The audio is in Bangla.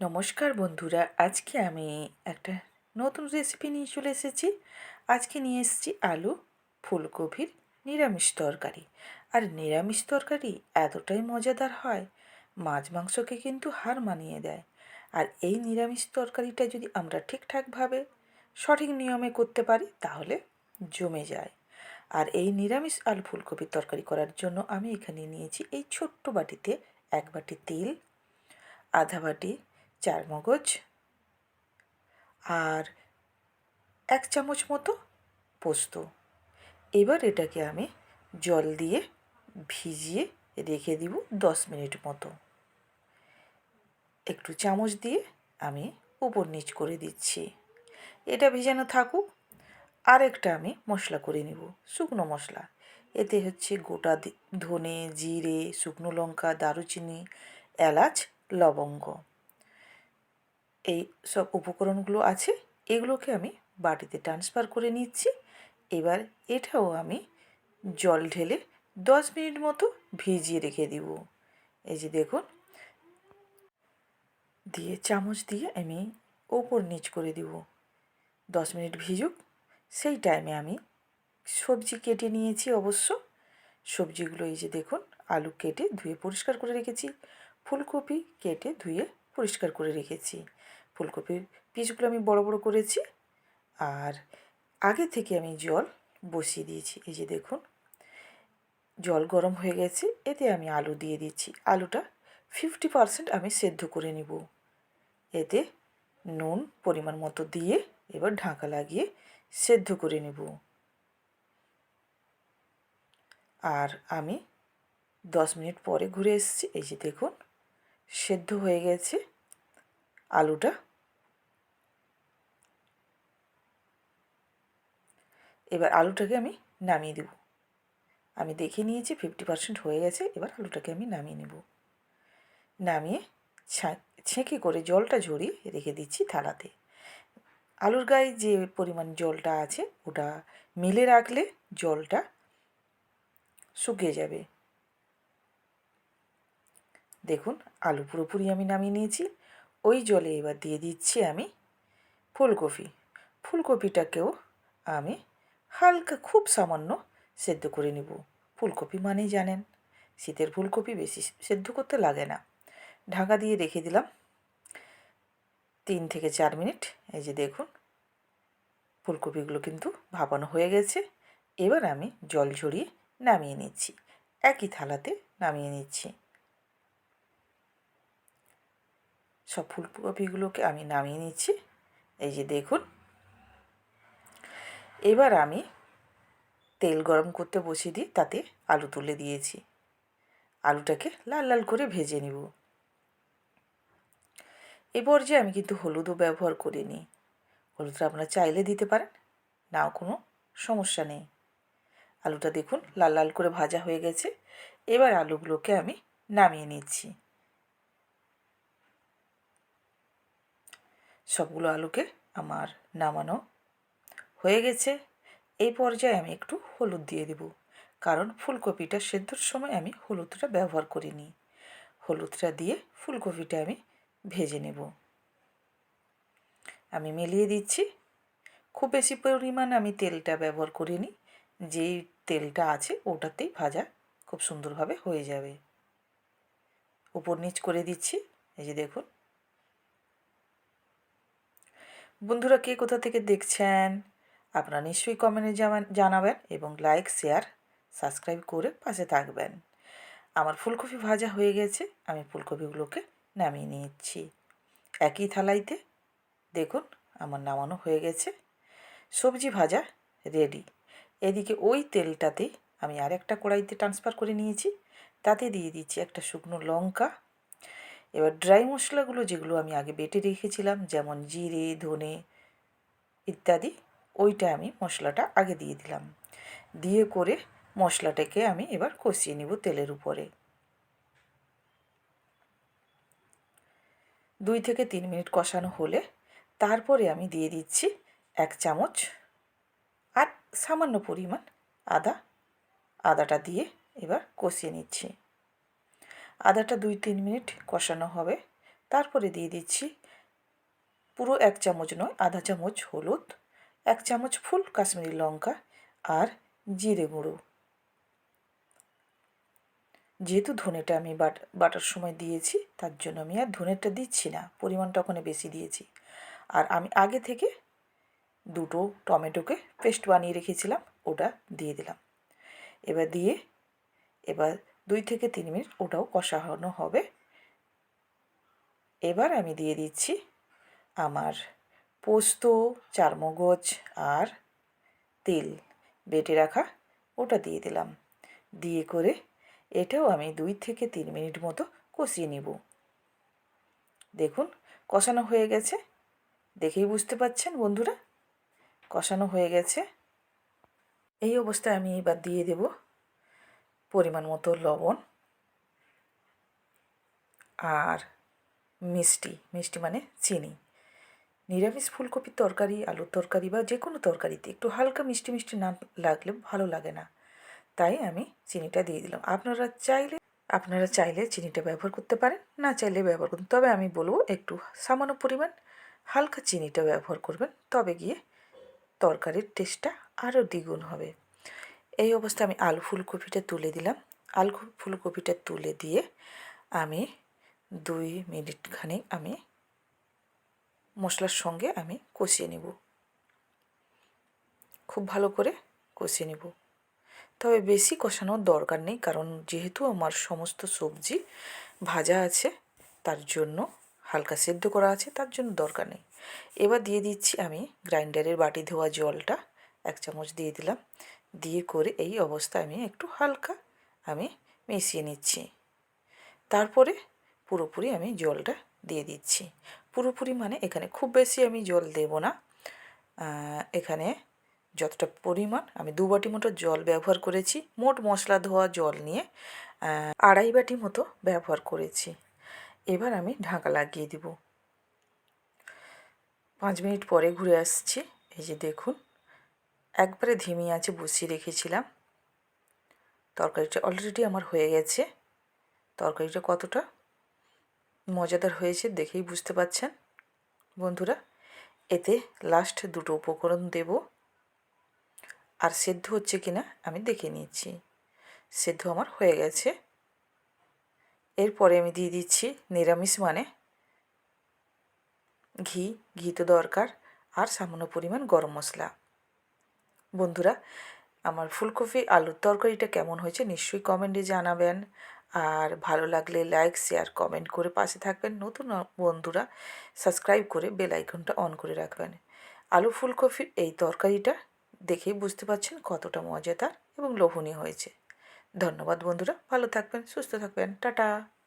নমস্কার বন্ধুরা, আজকে আমি একটা নতুন রেসিপি নিয়ে চলে এসেছি। আজকে নিয়ে এসেছি আলু ফুলকপির নিরামিষ তরকারি। আর নিরামিষ তরকারি এতটাই মজাদার হয়, মাছ মাংসকে কিন্তু হার মানিয়ে দেয়। আর এই নিরামিষ তরকারিটা যদি আমরা ঠিকঠাকভাবে সঠিক নিয়মে করতে পারি, তাহলে জমে যায়। আর এই নিরামিষ আলু ফুলকপির তরকারি করার জন্য আমি এখানে নিয়েছি এই ছোট্ট বাটিতে এক বাটি তেল, আধা বাটি চার মগজ আর এক চামচ মতো পোস্ত। এবার এটাকে আমি জল দিয়ে ভিজিয়ে রেখে দিব দশ মিনিট মতো। একটু চামচ দিয়ে আমি উপর নিচ করে দিচ্ছি। এটা ভিজানো থাকুক, আরেকটা আমি মশলা করে নিব, শুকনো মশলা। এতে হচ্ছে গোটা ধনে, জিরে, শুকনো লঙ্কা, দারুচিনি, এলাচ, লবঙ্গ। এই সব উপকরণগুলো আছে, এগুলোকে আমি বাটিতে ট্রান্সফার করে নিচ্ছি। এবার এটাও আমি জল ঢেলে দশ মিনিট মতো ভিজিয়ে রেখে দিব। এই যে দেখুন, দিয়ে চামচ দিয়ে আমি ওপর নিচ করে দিব। দশ মিনিট ভিজুক, সেই টাইমে আমি সবজি কেটে নিয়েছি অবশ্য। সবজিগুলো এই যে দেখুন, আলু কেটে ধুয়ে পরিষ্কার করে রেখেছি, ফুলকপি কেটে ধুয়ে পরিষ্কার করে রেখেছি। ফুলকপির পিসগুলো আমি বড় বড় করেছি আর আগে থেকে আমি জল বসিয়ে দিয়েছি। এই যে দেখুন, জল গরম হয়ে গেছে, এতে আমি আলু দিয়ে দিচ্ছি। আলুটা ফিফটি পারসেন্ট আমি সেদ্ধ করে নিব। এতে নুন পরিমাণ মতো দিয়ে এবার ঢাকা লাগিয়ে সেদ্ধ করে নেব। আর আমি দশ মিনিট পরে ঘুরে এসেছি। এই যে দেখুন, সেদ্ধ হয়ে গেছে। আলুটা এবার আলুটাকে আমি নামিয়ে দেব। আমি দেখে নিয়েছি ফিফটি পার্সেন্ট হয়ে গেছে, এবার আলুটাকে আমি নামিয়ে নেব। নামিয়ে ছেঁকে করে জলটা ঝরিয়ে রেখে দিচ্ছি থালাতে। আলুর গায়ে যে পরিমাণ জলটা আছে, ওটা মিলে রাখলে জলটা শুকিয়ে যাবে। দেখুন, আলু পুরোপুরি আমি নামিয়ে নিয়েছি। ওই জলে এবার দিয়ে দিচ্ছি আমি ফুলকপি। ফুলকপিটাকেও আমি হালকা, খুব সামান্য সেদ্ধ করে নেব। ফুলকপি মানেই জানেন, শীতের ফুলকপি বেশি সেদ্ধ করতে লাগে না। ঢাকা দিয়ে রেখে দিলাম তিন থেকে চার মিনিট। এই যে দেখুন, ফুলকপিগুলো কিন্তু ভাপানো হয়ে গেছে। এবার আমি জল ঝরিয়ে নামিয়ে নিচ্ছি। একই থালাতে নামিয়ে নিচ্ছি। সব ফুলকপিগুলোকে আমি নামিয়ে নিচ্ছি। এই যে দেখুন এবার আমি তেল গরম করতে বসিয়ে দিই, তাতে আলু তুলে দিয়েছি। আলুটাকে লাল লাল করে ভেজে নিব। এ পর্যায়ে আমি কিন্তু হলুদও ব্যবহার করিনি হলুদটা আপনারা চাইলে দিতে পারেন, নাও কোনো সমস্যা নেই। আলুটা দেখুন লাল লাল করে ভাজা হয়ে গেছে। এবার আলুগুলোকে আমি নামিয়ে নিচ্ছি। সবগুলো আলুকে আমার নামানো হয়ে গেছে। এই পর্যায়ে আমি একটু হলুদ দিয়ে দেব। কারণ ফুলকপিটা সেদ্ধর সময় আমি হলুদটা ব্যবহার করিনি। হলুদটা দিয়ে ফুলকপিটা আমি ভেজে নেব। আমি মিলিয়ে দিচ্ছি। খুব বেশি পরিমাণ আমি তেলটা ব্যবহার করিনি। যেই তেলটা আছে ওটাতেই ভাজা খুব সুন্দরভাবে হয়ে যাবে। উপর নিচ করে দিচ্ছি। এই যে দেখুন। বন্ধুরা কে কোথা থেকে দেখছেন? আপনারা নিশ্চয়ই কমেন্টে জানাবেন এবং লাইক শেয়ার সাবস্ক্রাইব করে পাশে থাকবেন। আমার ফুলকপি ভাজা হয়ে গেছে, আমি ফুলকপিগুলোকে নামিয়ে নিচ্ছি। একই থালাইতে দেখুন আমার নামানো হয়ে গেছে। সবজি ভাজা রেডি এদিকে ওই তেলটাতে আমি আর একটা কড়াইতে ট্রান্সফার করে নিয়েছি। তাতে দিয়ে দিচ্ছি একটা শুকনো লঙ্কা। এবার ড্রাই মশলাগুলো যেগুলো আমি আগে বেটে রেখেছিলাম, যেমন জিরে, ধনে ইত্যাদি ওইটা আমি মশলাটা আগে দিয়ে দিলাম। দিয়ে করে মশলাটাকে আমি এবার কষিয়ে নিব তেলের উপরে। দুই থেকে তিন মিনিট কষানো হলে তারপরে আমি দিয়ে দিচ্ছি এক চামচ আর সামান্য পরিমাণ আদা। আদাটা দিয়ে এবার কষিয়ে নিচ্ছি। আদাটা দুই তিন মিনিট কষানো হবে। তারপরে দিয়ে দিচ্ছি পুরো এক চামচ নয়, আধা চামচ হলুদ। এক চামচ ফুল কাশ্মীরি লঙ্কা আর জিরে গুঁড়ো। যেহেতু ধনেটা আমি বাট, বাটার সময় দিয়েছি, তার জন্য আমি আর ধনেটা দিচ্ছি না, পরিমাণটা ওখানে বেশি দিয়েছি। আর আমি আগে থেকে দুটো টমেটোকে পেস্ট বানিয়ে রেখেছিলাম, ওটা দিয়ে দিলাম। এবার দিয়ে, এবার দুই থেকে তিন মিনিট ওটাও কষানো হবে। এবার আমি দিয়ে দিচ্ছি আমার পোস্ত, চারমগজ আর তেল বেটে রাখা ওটা দিয়ে দিলাম। দিয়ে করে এটাও আমি দুই থেকে তিন মিনিট মতো কষিয়ে নিব। দেখুন, কষানো হয়ে গেছে। দেখেই বুঝতে পাচ্ছেন বন্ধুরা? কষানো হয়ে গেছে। এই অবস্থায় আমি এবার দিয়ে দেব পরিমাণ মতো লবণ আর মিষ্টি। মিষ্টি মানে চিনি। নিরামিষ ফুলকপির তরকারি, আলুর তরকারি বা যে কোনো তরকারিতে একটু হালকা মিষ্টি মিষ্টি না লাগলে ভালো লাগে না। তাই আমি চিনিটা দিয়ে দিলাম। আপনারা চাইলে আপনারা চাইলে চিনিটা ব্যবহার করতে পারেন, না চাইলে ব্যবহার করুন। তবে আমি বলব একটু সামান্য পরিমাণ হালকা চিনিটা ব্যবহার করবেন, তবে গিয়ে তরকারির টেস্টটা আরও দ্বিগুণ হবে। এই অবস্থায় আমি আলু ফুলকপিটা তুলে দিলাম। আলু ফুলকপিটা তুলে দিয়ে আমি দুই মিনিট খানিক আমি মশলার সঙ্গে আমি কষিয়ে নেব। খুব ভালো করে কষিয়ে নেব। তবে বেশি কষানোর দরকার নেই, কারণ যেহেতু আমার সমস্ত সবজি ভাজা আছে, তার জন্য হালকা সেদ্ধ করা আছে, তার জন্য দরকার নেই। এবার দিয়ে দিচ্ছি আমি গ্রাইন্ডারের বাটি ধোয়া জলটা, এক চামচ দিয়ে দিলাম। দিয়ে করে এই অবস্থায় আমি একটু হালকা আমি মিশিয়ে নিচ্ছি। তারপরে পুরোপুরি আমি জলটা দিয়ে দিচ্ছি। পুরোপুরি মানে এখানে খুব বেশি আমি জল দেব না। এখানে যতটা পরিমাণ, আমি দু বাটি মতো জল ব্যবহার করেছি, মোট মশলা ধোয়া জল নিয়ে আড়াই বাটি মতো ব্যবহার করেছি। এবার আমি ঢাকা লাগিয়ে দিব। পাঁচ মিনিট পরে ঘুরে আসছি। এই যে দেখুন, একবারে ধিমি আছে বসিয়ে রেখেছিলাম। তরকারিটা অলরেডি আমার হয়ে গেছে। তরকারিটা কতটা? মজাদার হয়েছে দেখেই বুঝতে পাচ্ছেন। বন্ধুরা, এতে লাস্ট দুটো উপকরণ দেব। আর সেদ্ধ হচ্ছে কিনা আমি দেখে নিচ্ছি। সেদ্ধ আমার হয়ে গেছে। এরপরে আমি দিয়ে দিচ্ছি নিরামিষ মানে ঘি ঘি তো দরকার, আর সামান্য পরিমাণ গরম মশলা। বন্ধুরা, আমার ফুলকপি আলুর তরকারিটা কেমন হয়েছে নিশ্চয়ই কমেন্টে জানাবেন। আর ভালো লাগলে লাইক শেয়ার কমেন্ট করে পাশে থাকবেন। নতুন বন্ধুরা সাবস্ক্রাইব করে বেল আইকনটা অন করে রাখবেন। আলু ফুলকপির এই তরকারিটা দেখেই বুঝতে পারছেন কতটা মজাদার এবং লোভনীয় হয়েছে। ধন্যবাদ বন্ধুরা, ভালো থাকবেন, সুস্থ থাকবেন। টাটা!